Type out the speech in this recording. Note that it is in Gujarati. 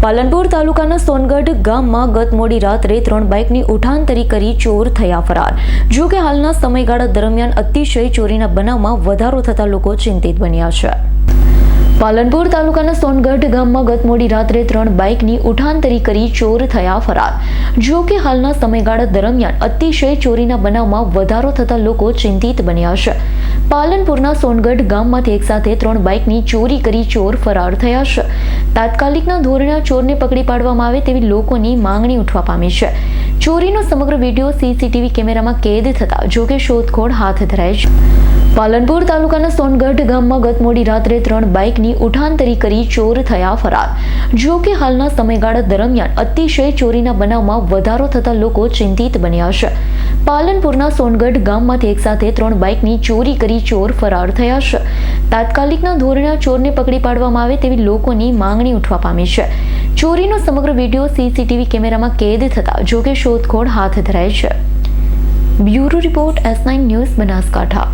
પાલનપુર તાલુકાના સોનગઢ ગામમાં ગત મોડી રાત્રે ત્રણ બાઇકની ઉઠાંતરી કરી ચોર થયા ફરાર. જો કે હાલના સમયગાળા દરમિયાન અતિશય ચોરીના બનાવમાં વધારો થતા લોકો ચિંતિત બન્યા છે. પાલનપુર તાલુકાના સોનગઢ ગામમાં ગત મોડી રાત્રે ત્રણ બાઇકની ઉઠાંતરી કરી ચોર થયા ફરાર. જો કે હાલના સમયગાળા દરમિયાન અતિશય ચોરીના બનાવમાં વધારો થતા લોકો ચિંતિત બન્યા છે. પાલનપુરના સોનગઢ ગામમાંથી એકસાથે ત્રણ બાઇકની ચોરી કરી ચોર ફરાર થયા છે. તાત્કાલિકના ધોરણે ચોરને પકડી પાડવામાં આવે તેવી લોકોની માંગણી ઉઠવા પામી છે. ચોરીનો સમગ્ર વીડિયો સીસીટીવી કેમેરામાં કેદ થતા જોકે શોધખોળ હાથ ધરાય છે. પાલનપુર તાલુકાના સોનગઢ ગામમાં ગત મોડી રાત્રે ત્રણ બાઇકની ઉઠાંતરી કરી ચોર થયા ફરાર. જો કે હાલના સમયગાળા દરમિયાન અતિશય ચોરીના બનાવમાં વધારો થતા લોકો ચિંતિત બન્યા છે. પાલનપુરના સોનગઢ ગામમાંથી એકસાથે ત્રણ બાઇકની ચોરી કરી ચોર ફરાર થયા છે. તાત્કાલિકના ધોરણે ચોરને પકડી પાડવામાં આવે તેવી લોકોની માંગણી ઉઠવા પામી છે. ચોરીનો સમગ્ર વીડિયો સીસીટીવી કેમેરામાં કેદ થતા જોકે શોધખોળ હાથ ધરાય છે. Bureau report S nine news Banaskantha.